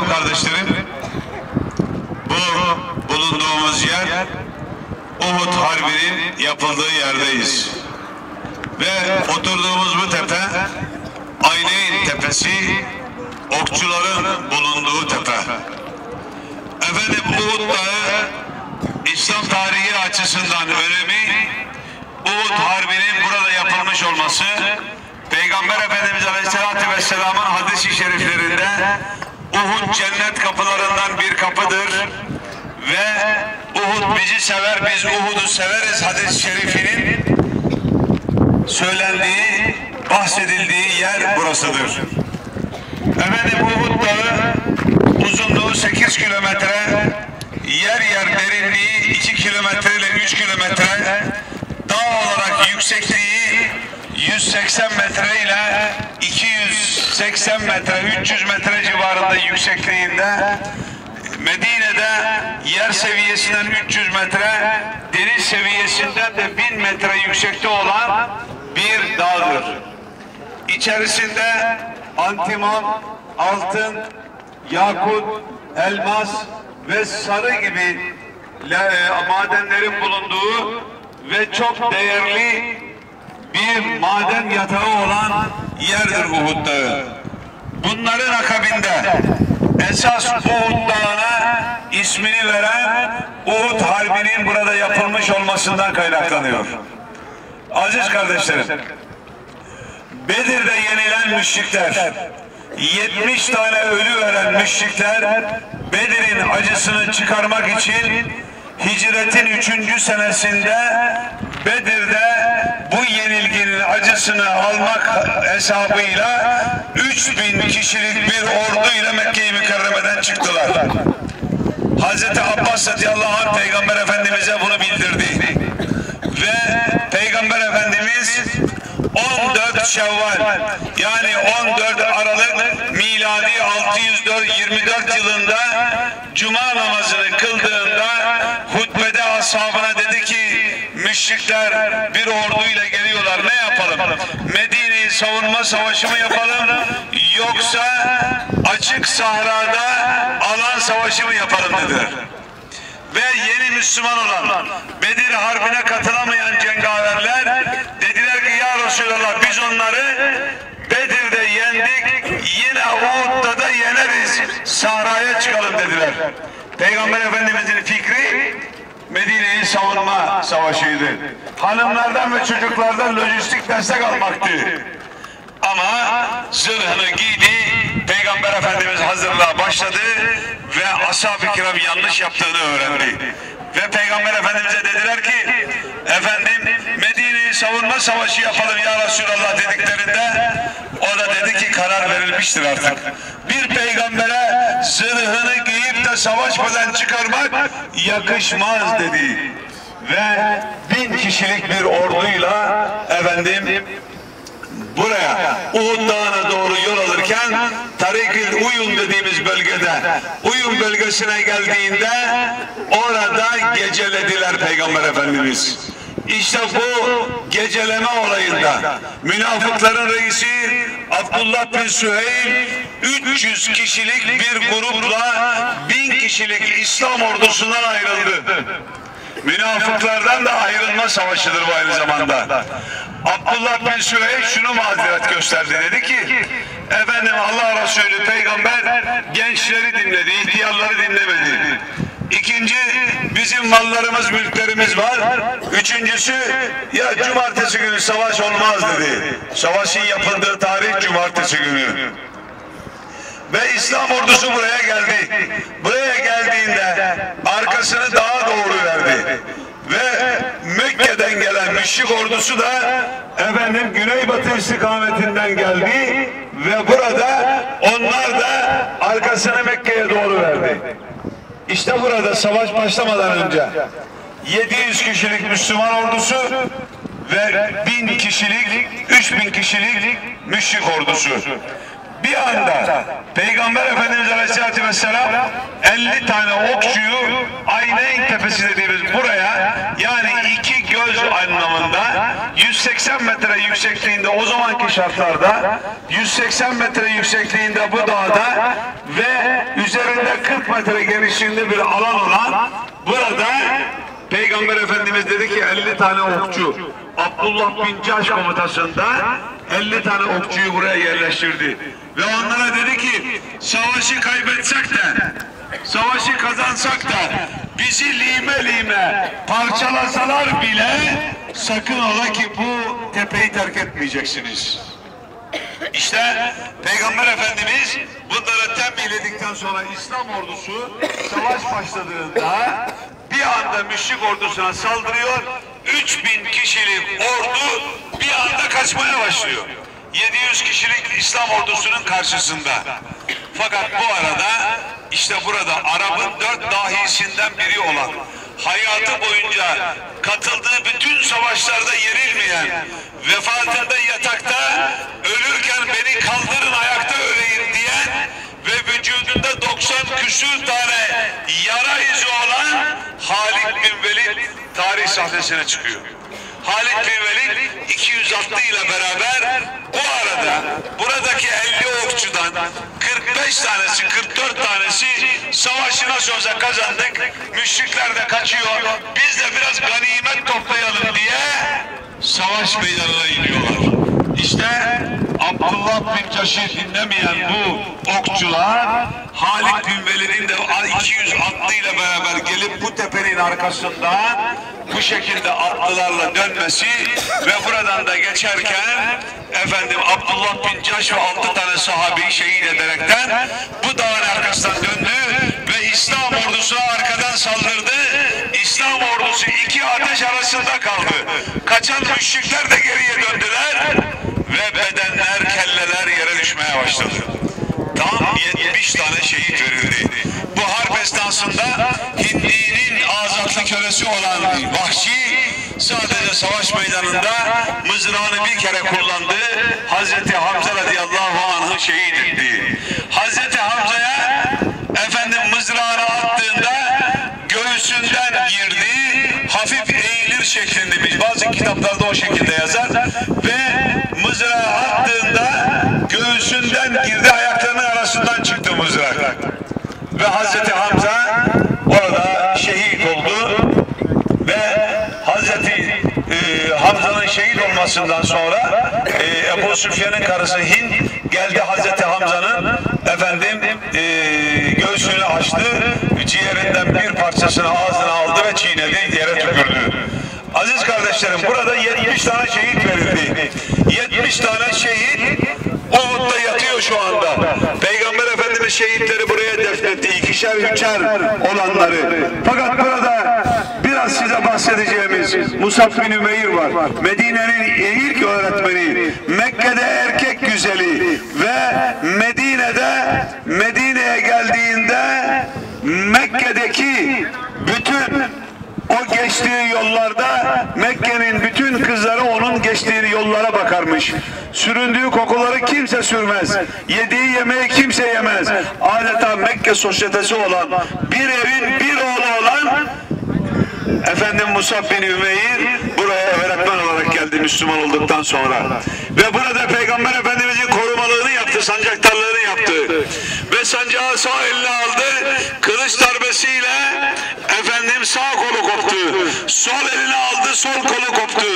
Muhterem kardeşlerim, bu bulunduğumuz yer Uhud Harbi'nin yapıldığı yerdeyiz. Ve oturduğumuz bu tepe Ayneyn Tepesi, okçuların bulunduğu tepe. Efendim Uhud Dağı İslam tarihi açısından önemi Uhud Harbi'nin burada yapılmış olması Peygamber Efendimiz Aleyhisselatü Vesselam'ın hadis-i şeriflerinde Uhud cennet kapılarından bir kapıdır ve Uhud bizi sever biz Uhud'u severiz hadis-i şerifinin söylendiği bahsedildiği yer burasıdır. Efendim Uhud Dağı uzunluğu 8 kilometre yer yer derinliği 2 kilometre ile 3 kilometre dağ olarak yüksekliği 180 metre ile 280 metre 300 metre civarında yüksekliğinde Medine'de yer seviyesinden 300 metre deniz seviyesinden de 1000 metre yüksekte olan bir dağdır. İçerisinde antimon, altın, yakut, elmas ve sarı gibi e, madenlerin bulunduğu ve çok değerli bir maden yatağı olan yerdir Uhud Dağı. Bunların akabinde esas Uhud Dağı'na ismini veren Uhud Harbi'nin burada yapılmış olmasından kaynaklanıyor. Aziz kardeşlerim, Bedir'de yenilen müşrikler, 70 tane ölü veren müşrikler Bedir'in acısını çıkarmak için hicretin 3. senesinde Bedir'de yenilginin acısını almak hesabıyla 3000 kişilik bir ordu ile Mekke-i Mükerreme'den çıktılar. Hazreti Abbas radıyallahu anh Peygamber Efendimiz'e bunu bildirdi. Ve Peygamber Efendimiz 14 Şevval yani 14 Aralık miladi 624 yılında Cuma namazını kıldığında hutbede ashabına müşrikler bir orduyla geliyorlar ne yapalım? Medine'yi savunma savaşı mı yapalım yoksa açık sahrada alan savaşı mı yapalım dediler ve yeni Müslüman olan Bedir Harbi'ne katılamayan cengaverler dediler ki ya Resulallah biz onları Bedir'de yendik yine Uhud'da da yeneriz sahraya çıkalım dediler. Peygamber Efendimizin fikri Medine'yi savunma savaşıydı. Hanımlardan ve çocuklardan lojistik destek almaktı. Ama zırhını giydi, Peygamber Efendimiz hazırlığa başladı ve ashab-ı kiram yanlış yaptığını öğrendi. Ve Peygamber Efendimiz'e dediler ki, efendim Medine'yi savunma savaşı yapalım ya Resulallah dediklerinde, o da dedi ki karar verilmiştir artık. Bir peygambere zırhını giyip de savaşmadan çıkarmak yakışmaz dedi. Ve bin kişilik bir orduyla efendim buraya Uhud Dağı'na doğru yol alırken Tarik-i Uyun dediğimiz bölgede Uyun bölgesine geldiğinde orada gecelediler Peygamber Efendimiz. İşte bu geceleme olayında münafıkların reisi Abdullah bin Süheyl 300 kişilik bir grupla 1000 kişilik İslam ordusundan ayrıldı. Münafıklardan da ayrılma savaşıdır bu aynı zamanda. Abdullah bin Süheyl şunu mazeret gösterdi. Dedi ki efendim Allah Resulü peygamber gençleri dinledi, ihtiyarları dinlemedi. İkinci bizim mallarımız, mülklerimiz var. Üçüncüsü ya cumartesi günü savaş olmaz dedi. Savaşın yapıldığı tarih cumartesi günü. Ve İslam ordusu buraya geldi. Buraya geldiğinde arkasını dağa doğru verdi. Ve Mekke'den gelen müşrik ordusu da efendim güneybatı istikametinden geldi ve burada onlar da arkasını Mekke'ye doğru verdi. İşte burada savaş başlamadan önce 700 kişilik Müslüman ordusu ve 1000 kişilik, 3000 kişilik müşrik ordusu. Bir anda Peygamber Efendimiz Aleyhisselatü Vesselam 50 tane okçuyu Ayneyn Tepesi dediğimiz buraya yani iki göz anlamında 180 180 metre yüksekliğinde o zamanki şartlarda 180 metre yüksekliğinde bu dağda ve üzerinde 40 metre genişliğinde bir alan olan burada Peygamber Efendimiz dedi ki 50 tane okçu Abdullah bin Caş komutasında 50 tane okçuyu buraya yerleştirdi. Ve onlara dedi ki savaşı kaybetsek de savaşı kazansak da bizi lime lime parçalasalar bile sakın ola ki bu tepeyi terk etmeyeceksiniz. İşte Peygamber Efendimiz bunları tembihledikten sonra İslam ordusu savaş başladığında bir anda müşrik ordusuna saldırıyor. 3000 kişilik ordu bir anda kaçmaya başlıyor. 700 kişilik İslam ordusunun karşısında. Fakat bu arada işte burada Arap'ın dört dahisinden biri olan hayatı boyunca katıldığı bütün savaşlarda yenilmeyen vefatında yatakta ölürken beni kaldırın ayakta öleyim diyen ve vücudunda 90 küsür tane yara izi olan Halid bin Velid tarih sahnesine çıkıyor. Halid bin Velid 200 atlıyla beraber bu arada buradaki 50 okçudan 45 tanesi 44 tanesi savaşı nasıl olsa kazandık. Müşrikler de kaçıyor. Biz de biraz ganimet toplayalım diye savaş meydanına iniyorlar. İşte Abdullah bin Caş'ı dinlemeyen bu okçular Halid bin Velid'in de 200 atlıyla beraber gelip bu tepenin arkasından bu şekilde atlılarla dönmesi ve buradan da geçerken efendim Abdullah bin Caş ve altı tane sahabeyi şehit ederekten bu dağın arkasından döndü ve İslam ordusuna arkadan saldırdı. İslam ordusu iki ateş arasında kaldı. Kaçan müşrikler de geriye döndüler ve bedenler, kelleler yere düşmeye başladı. Tam 70 tane şehit verildi. Bu harp esnasında Hindi'nin azatlı kölesi olan Vahşi sadece savaş meydanında mızrağını bir kere kullandı. Hazreti Hamza radıyallahu anh'ı şehit etti. Hazreti Hamza'ya efendim mızrağını attığında göğsünden girdi, hafif eğilir şeklinde bazı kitaplarda o şekilde yazar ve mızrağı attığında göğsünden girdi ayaklarının arasından çıktı mızrak ve Hazreti Hamza orada şehit oldu ve Hazreti e, Hamza'nın şehit olmasından sonra e, Ebu Süfyan'ın karısı Hind geldi Hazreti Hamza'nın efendim e, göğsünü açtı ciğerinden bir parçasını ağzına aldı ve çiğnedi yere tükürdü. Aziz kardeşlerim burada 70 tane şehit verildi. 70 tane şu anda. Peygamber Efendimiz şehitleri buraya defnetti. İkişer üçer olanları. Fakat burada biraz size bahsedeceğimiz Musab bin Ümeyr var. Medine'nin ilk öğretmeni. Mekke'de erkek güzeli ve Medine'de Medine'ye geldiğinde Mekke'deki bütün o geçtiği yollarda Mekke'nin bütün kızları onun geçtiği yollara bakarmış. Süründüğü kokuları kimse sürmez. Yediği yemeği kimse yemez. Adeta Mekke sosyetesi olan bir evin bir oğlu olan Efendim Musab bin Ümeyr buraya öğretmen olarak geldi Müslüman olduktan sonra. Ve burada Peygamber Efendimizin korumalığını yaptı, sancaktarlığını yaptı. Ve sancağı sağ eline aldı, kılıç darbesiyle efendim sağ kolu koptu. Sol eline aldı, sol kolu koptu.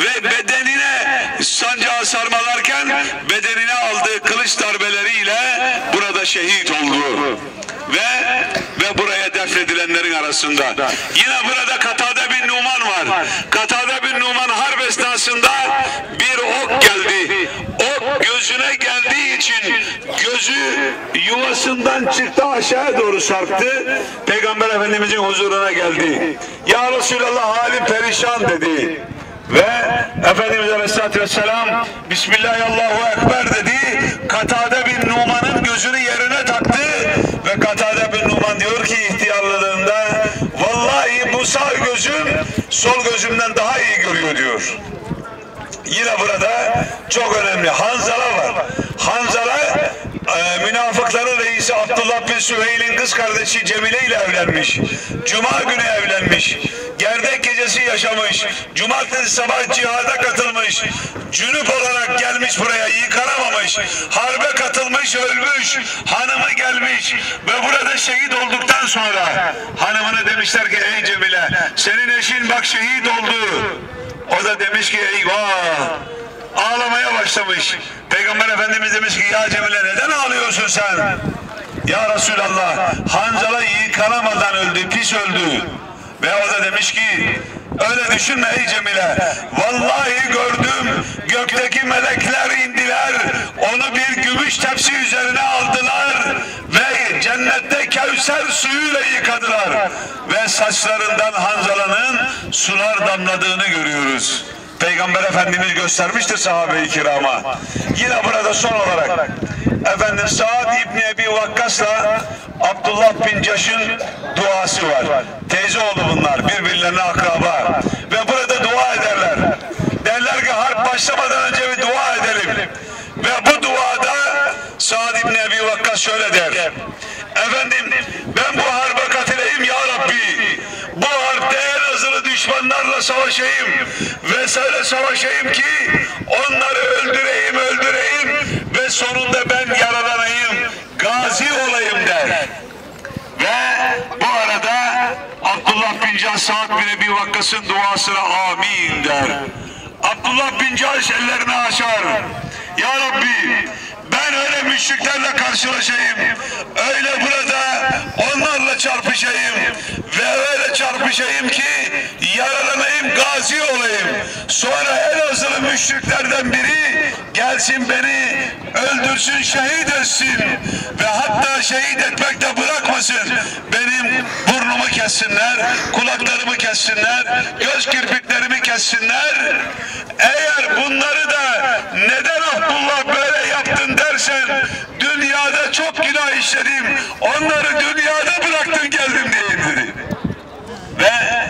Ve bedenine sancağı sarmalarken bedenine aldığı kılıç darbeleriyle burada şehit oldu ve ve buraya defnedilenlerin arasında. Yine burada Katade bin Numan var. Katade bin Numan harp esnasında yuvasından çıktı aşağıya doğru sarktı. Peygamber Efendimizin huzuruna geldi. Ya Resulallah halim perişan dedi. Ve Efendimiz Aleyhisselatü Vesselam Bismillahirrahmanirrahim Ekber dedi. Katade bin Numan'ın gözünü yerine taktı ve Katade bin Numan diyor ki ihtiyarlığında vallahi bu sağ gözüm sol gözümden daha iyi görüyor diyor. Yine burada çok önemli Hanzala var. Hanzala e, münafıkların reisi Abdullah bin Süheyl'in kız kardeşi Cemile ile evlenmiş. Cuma günü evlenmiş. Gerdek gecesi yaşamış. Cumartesi sabah cihada katılmış. Cünüp olarak gelmiş buraya yıkanamamış. Harbe katılmış ölmüş. Hanımı gelmiş. Ve burada şehit olduktan sonra hanımına demişler ki ey Cemile senin eşin bak şehit oldu. O da demiş ki eyvah ağlamaya başlamış. Peygamber Efendimiz demiş ki ya Cemile neden ağlıyorsun sen? Ya Resulallah Hanzala yıkanamadan öldü, pis öldü. Ve o da demiş ki öyle düşünme ey Cemile. Vallahi gördüm gökteki melekler indiler. Onu bir gümüş tepsi üzerine aldılar. Ve cennette Kevser suyuyla yıkadılar. Ve saçlarından Hanzala'nın sular damladığını görüyoruz. Peygamber Efendimiz göstermiştir sahabe-i kirama. Yine burada son olarak efendim Saad İbni Ebi Vakkas'la Abdullah bin Caş'ın duası var. Teyze oğlu bunlar birbirlerine akraba. Ve burada dua ederler. Derler ki harp başlamadan önce bir dua edelim. Ve bu duada Saad İbni Ebi Vakkas şöyle der. Efendim ben bu harbe katılayım ya Rabbi. Bu harpte en azılı düşmanlarla savaşayım. Ve söyle savaşayım ki onları öldüreyim öldüreyim. Ve sonunda ben yaralanayım. Gazi olayım der. Ve bu arada Abdullah bin Can Sa'd bin Ebi Vakkas'ın duasına amin der. Abdullah bin Caş ellerini açar. Ya Rabbi ben öyle müşriklerle karşılaşayım. Öyle burada onlarla çarpışayım. Ve öyle çarpışayım ki yaralanayım, gazi olayım. Sonra Elazığlı müşriklerden biri gelsin beni öldürsün, şehit etsin. Ve hatta şehit etmek de bırakmasın. Benim burnumu kessinler, kulaklarımı kessinler, göz kirpiklerimi kessinler. Eğer bunları da neden Abdullah böyle yaptın dersen dünyada çok günah işledim. Onları dünyada bıraktın geldim diye dedi. Ve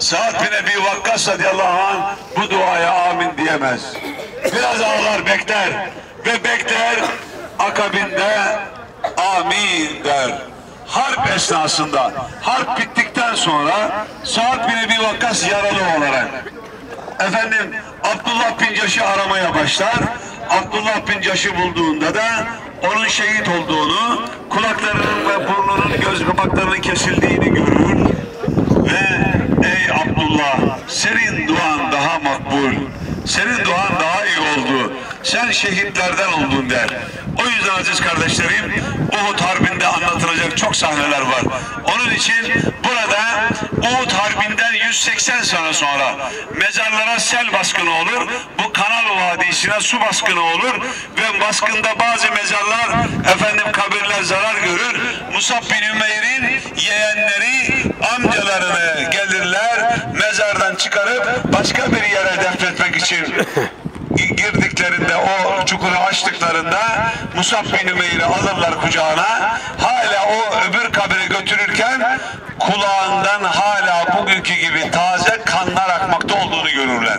Sa'd bin Ebi Vakkas radıyallahu anh bu duaya amin diyemez. Biraz ağlar bekler ve bekler akabinde amin der. Harp esnasında, harp bittikten sonra Sa'd bin Ebi Vakkas yaralı olarak efendim Abdullah bin Caş'ı aramaya başlar. Abdullah bin Caş'ı bulduğunda da onun şehit olduğunu, kulaklarının ve burnunun göz kapaklarının kesildiğini görür. Abdullah senin duan daha makbul. Senin duan daha iyi oldu. Sen şehitlerden oldun der. O yüzden aziz kardeşlerim Uhud Harbi'nde anlatılacak çok sahneler var. Onun için burada Uhud Harbi'nden 180 sene sonra mezarlara sel baskını olur. Bu Kanal Vadisi'ne su baskını olur. Ve baskında bazı mezarlar efendim kabirler zarar görür. Musab bin Ümeyr'in yeğenleri amcalarını gelirler mezardan çıkarıp başka bir yere defnetmek için girdiklerinde o çukuru açtıklarında Musab bin Ümeyr'i alırlar kucağına hala o öbür kabire götürürken kulağından hala bugünkü gibi taze kanlar akmakta olduğunu görürler.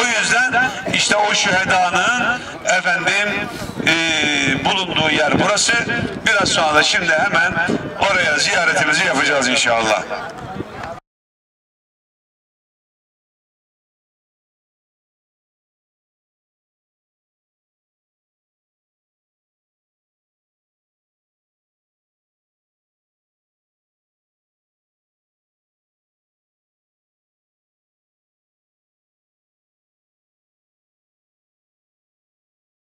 O yüzden işte o şühedanın efendim eee, bulunduğu yer burası. Biraz sonra da şimdi hemen oraya ziyaretimizi yapacağız inşallah.